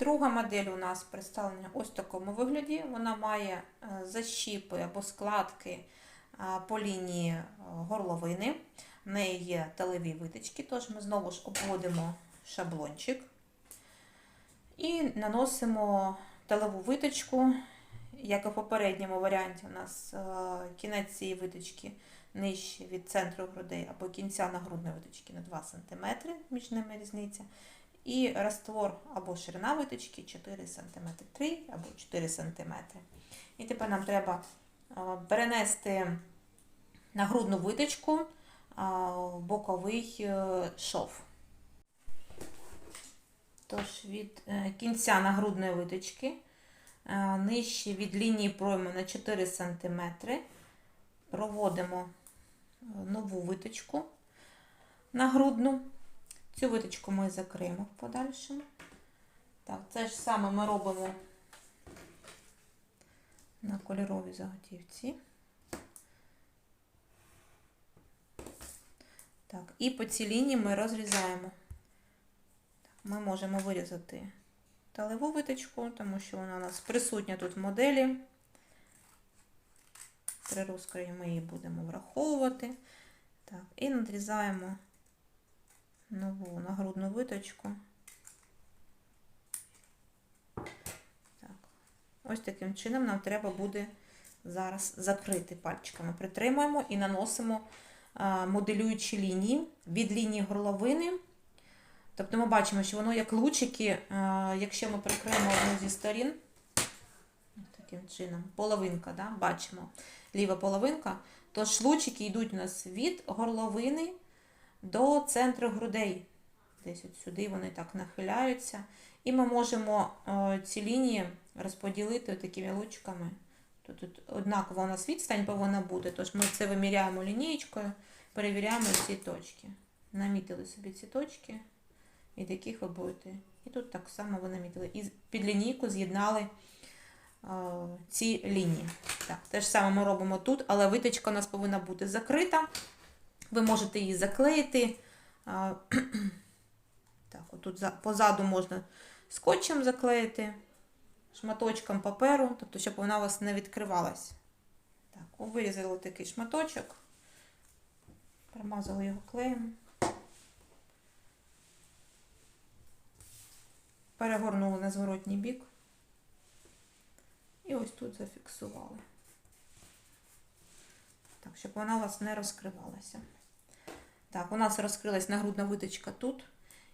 друга модель у нас представлена ось в такому вигляді. Вона має е, защіпи або складки е, по лінії е, горловини. В неї є талеві виточки, тож ми знову ж обводимо шаблончик і наносимо талеву виточку. Як і в попередньому варіанті, у нас кінець цієї виточки нижче від центру грудей або кінця нагрудної виточки на 2 см, між ними різниця. І раствор або ширина виточки 4 см, 3 або 4 см. І тепер нам треба перенести нагрудну виточку е, боковий е, шов. Тож від е, кінця нагрудної виточки е, нижче від лінії пройму на 4 см проводимо нову виточку нагрудну. Цю виточку ми закриємо в подальшому. Так, це ж саме ми робимо на кольоровій заготівці. Так, і по цій лінії ми розрізаємо. Ми можемо вирізати талеву виточку, тому що вона у нас присутня тут в моделі. При розкрої ми її будемо враховувати. Так, і надрізаємо нову нагрудну виточку. Так. Ось таким чином нам треба буде зараз закрити пальчиками. Притримуємо і наносимо моделюючі лінії від лінії горловини. Тобто ми бачимо, що воно як лучики, якщо ми прикриємо одну зі сторін, таким чином, половинка, да, бачимо, ліва половинка, то лучики йдуть у нас від горловини до центру грудей. Десь от сюди вони так нахиляються. І ми можемо е, ці лінії розподілити такими лучками. Тут, тут однакова у нас відстань повинна бути, тож ми це виміряємо лінієчкою, перевіряємо ці точки. Намітили собі ці точки, від яких ви будете. І тут так само ви намітили. І під лінійку з'єднали е, ці лінії. Так, те ж саме ми робимо тут, але виточка у нас повинна бути закрита. Ви можете її заклеїти. Так, отут позаду можна скотчем заклеїти, шматочком паперу, тобто, щоб вона у вас не відкривалась. Так, вирізали такий шматочок, промазали його клеєм. Перегорнули на зворотній бік. І ось тут зафіксували. Так, щоб вона у вас не розкривалася. Так, у нас розкрилась нагрудна виточка тут.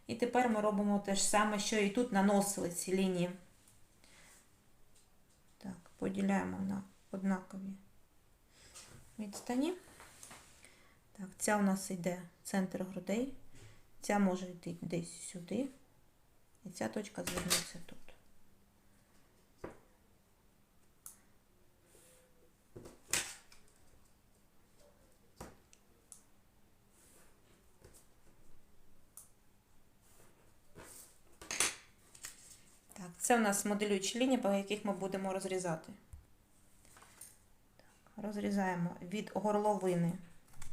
І тепер ми робимо те ж саме, що і тут наносили ці лінії. Так, поділяємо на однакові відстані. Так, ця у нас йде центр грудей. Ця може йти десь сюди. І ця точка звернеться тут. Так, це у нас моделюючі лінії, по яких ми будемо розрізати. Розрізаємо від горловини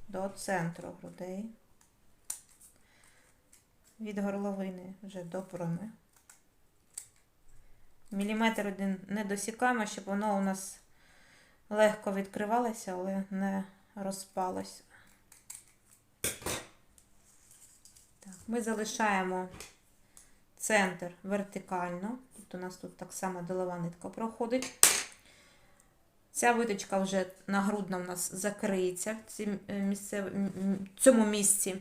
до центру грудей. Від горловини вже до проми. Міліметр один не досікаємо, щоб воно у нас легко відкривалося, але не розпалося. Ми залишаємо центр вертикально. Тобто у нас тут так само долова нитка проходить. Ця виточка вже нагрудна у нас закриється в е, м- цьому місці.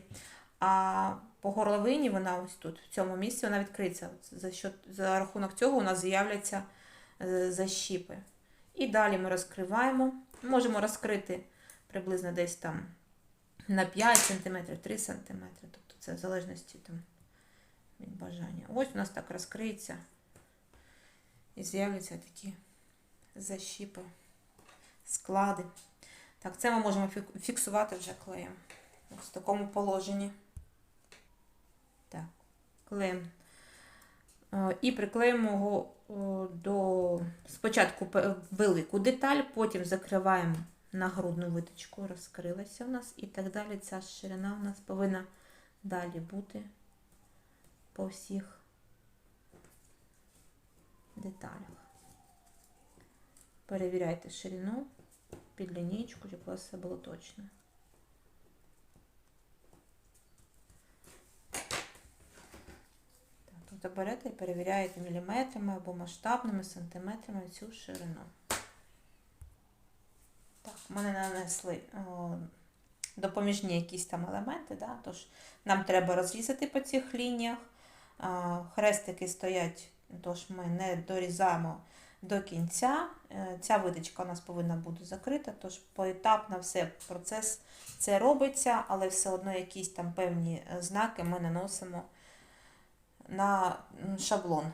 А по горловині вона ось тут, в цьому місці, вона відкриється. За, що, за рахунок цього у нас з'являться е, защіпи. І далі ми розкриваємо. Можемо розкрити приблизно десь там на 5 см, 3 см. Тобто це в залежності там, від бажання. Ось у нас так розкриється і з'являться такі защіпи, склади. Так, це ми можемо фіксувати вже клеєм. В такому положенні. Так, клеєм. Е, І приклеїмо його до спочатку велику деталь, потім закриваємо нагрудну виточку, розкрилася у нас і так далі. Ця ширина у нас повинна далі бути по всіх деталях. Перевіряйте ширину під лінійку, щоб у вас все було точно. Тобто берете і перевіряєте міліметрами або масштабними сантиметрами цю ширину. Так, мене нанесли о, допоміжні якісь там елементи, да? тож нам треба розрізати по цих лініях. Хрестики стоять, тож ми не дорізаємо до кінця. Е, Ця видачка у нас повинна бути закрита, тож поетапно все процес це робиться, але все одно якісь там певні е, знаки ми наносимо на шаблон.